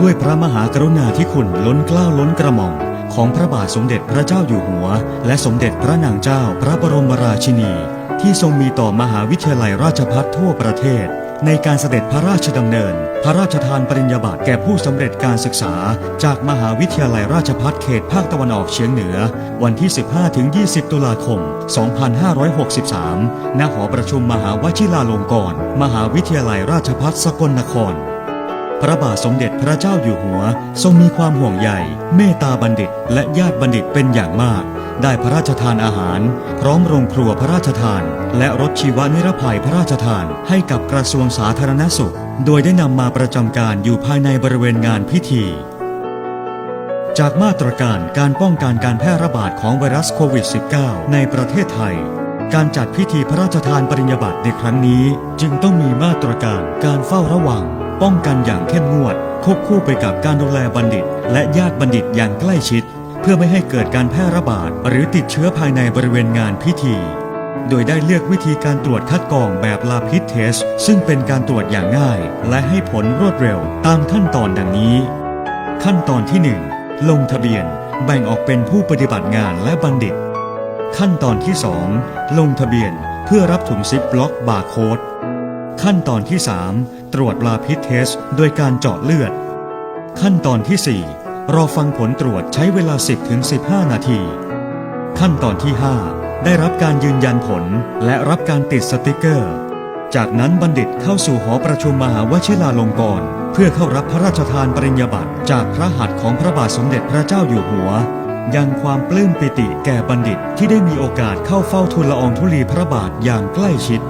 ด้วยพระมหากรุณาธิคุณล้นเกล้าล้นกระหม่อมของพระบาทสมเด็จพระเจ้าอยู่หัว และสมเด็จพระนางเจ้าพระบรมราชินี ที่ทรงมีต่อมหาวิทยาลัยราชภัฏทั่วประเทศ ในการเสด็จพระราชดำเนิน พระราชทานปริญญาบัตรแก่ผู้สำเร็จการศึกษา จากมหาวิทยาลัยราชภัฏเขตภาคตะวันออกเฉียงเหนือ วันที่ 15-20 ตุลาคม 2563 ณ หอประชุมมหาวชิราลงกรณ์มหาวิทยาลัยราชภัฏสกลนคร พระบาทสมเด็จพระเจ้าอยู่หัว ทรงมีความห่วงใยเมตตาบัณฑิต และญาติบัณฑิตเป็นอย่างมาก ได้พระราชทานอาหาร พร้อมโรงครัวพระราชทาน และรถชีวนิรภัยพระราชทาน ให้กับกระทรวงสาธารณสุข โดยได้นำมาประจำการอยู่ภายในบริเวณงานพิธีจากมาตรการการป้องกันการแพร่ระบาดของไวรัสโควิด -19 ในประเทศไทย การจัดพิธีพระราชทานปริญญาบัตรในครั้งนี้ จึงต้องมีมาตรการการเฝ้าระวัง ป้องกันอย่างเข้มงวด ควบคู่ไปกับการดูแลบัณฑิต และญาติบัณฑิตอย่างใกล้ชิด เพื่อไม่ให้เกิดการแพร่ระบาด หรือติดเชื้อภายในบริเวณงานพิธี โดยได้เลือกวิธีการตรวจคัดกรองแบบลาพิดเทส ซึ่งเป็นการตรวจอย่างง่าย และให้ผลรวดเร็วตามขั้นตอนดังนี้ ขั้นตอนที่ 1 ลงทะเบียน แบ่งออกเป็นผู้ปฏิบัติงานและบัณฑิต ขั้นตอนที่ 2 ลงทะเบียนเพื่อรับถุงซิปล็อกบาร์โค้ดขั้นตอนที่ 3 ตรวจลาพิษเทสโดยการเจาะเลือด ขั้นตอนที่ 4 รอฟังผลตรวจใช้เวลา 10-15 นาที ขั้นตอนที่ 5 ได้รับการยืนยันผลและรับการติดสติกเกอร์ จากนั้นบัณฑิตเข้าสู่หอประชุมมหาวชิราลงกรณ์เพื่อเข้ารับพระราชทานปริญญาบัตรจากพระหัตถ์ของพระบาทสมเด็จพระเจ้าอยู่หัวยังความปลื้มปิติแก่บัณฑิตที่ได้มีโอกาสเข้าเฝ้าทูลละอองธุลีพระบาทอย่างใกล้ชิด